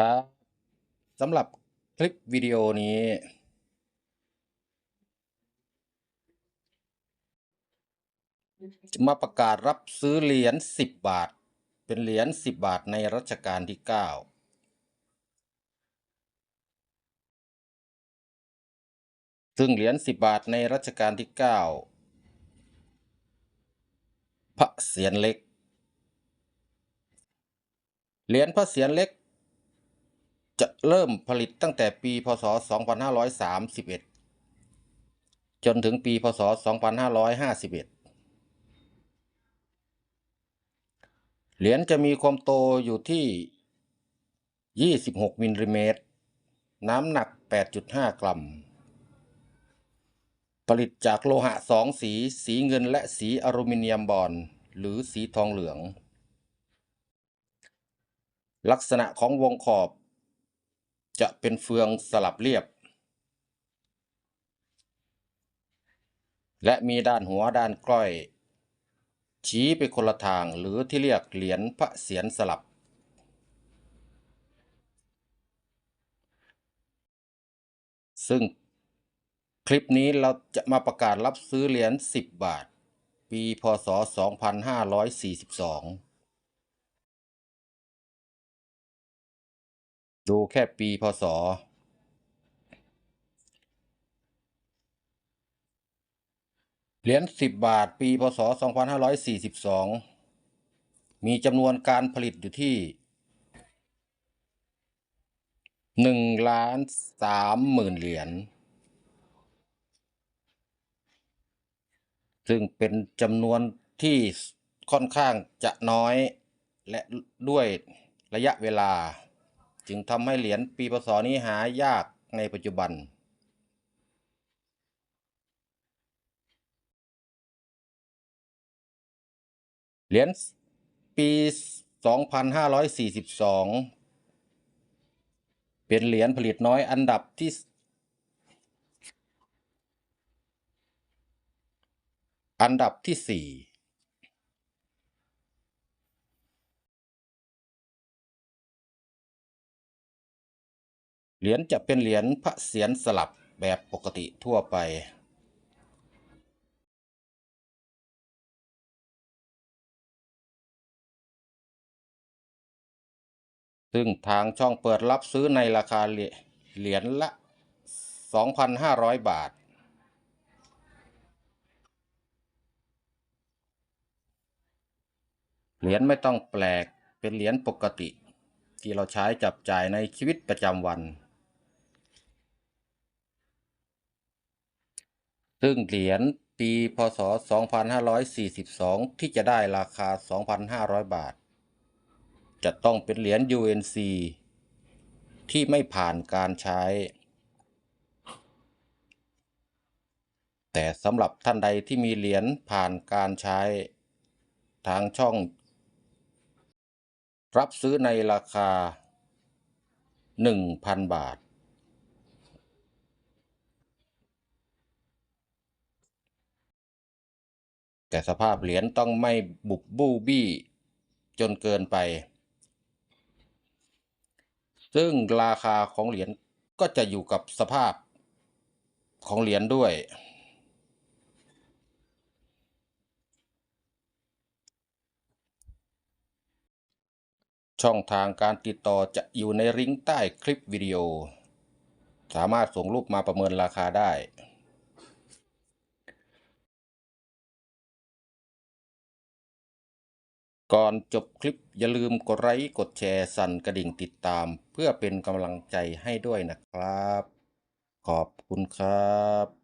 ครับสำหรับคลิปวิดีโอนี้ จะมาประกาศรับซื้อเหรียญ10 บาท เป็นเหรียญ10 บาทในรัชกาลที่ 9ซึ่งเหรียญ10 บาทในรัชกาลที่ 9 พระเศียรเล็ก เหรียญพระเศียรเล็ก จะเริ่มผลิตตั้งแต่ปี พศ 2531 จนถึงปี พศ 2551 เหรียญจะมีความโตอยู่ที่ 26มิลลิเมตร น้ำหนัก 8.5 กรัม ผลิตจากโลหะสองสี สีเงินและสีอลูมิเนียมบอนด์หรือสีทองเหลือง ลักษณะของวงขอบ จะเป็นเฟืองสลับเรียบ และมีด้านหัวด้านก้อย ชี้ไปคนละทางหรือที่เรียกเหรียญพระเศียรสลับ ซึ่งคลิปนี้เราจะมาประกาศรับซื้อเหรียญ10 บาท ปีพศ 2542 ดูแค่ปีพศ เหรียญ10 บาท ปี พศ 2542 มีจำนวนการผลิตอยู่ที่1ล้าน3หมื่นเหรียญ ซึ่งเป็นจำนวนที่ค่อนข้างจะน้อยและด้วยระยะเวลา จึงทำให้เหรียญปีพศนี้หายากในปัจจุบัน เหรียญปี 2542 เป็นเหรียญผลิตน้อยอันดับที่อันดับที่สี่ เหรียญจะเป็นเหรียญพระเศียรสลับแบบปกติทั่วไป ซึ่งทางช่องเปิดรับซื้อในราคาเหรียญละ 2,500 บาทเหรียญไม่ต้องแปลกเป็นเหรียญปกติ ที่เราใช้จับจ่ายในชีวิตประจำวัน ซึ่งเหรียญปีพศ 2542 ที่จะได้ราคา 2,500 บาท จะต้องเป็นเหรียญ UNC ที่ไม่ผ่านการใช้ แต่สำหรับท่านใดที่มีเหรียญผ่านการใช้ ทางช่อง รับซื้อในราคา 1,000 บาท แต่สภาพเหรียญต้องไม่บุบบู้บี้จนเกินไป ซึ่งราคาของเหรียญก็จะอยู่กับสภาพของเหรียญด้วย ช่องทางการติดต่อจะอยู่ในลิงก์ใต้คลิปวิดีโอ สามารถส่งรูปมาประเมินราคาได้ ก่อนจบคลิปอย่าลืมกดไลค์กดแชร์สั่นกระดิ่งติดตาม เพื่อเป็นกำลังใจให้ด้วยนะครับ ขอบคุณครับ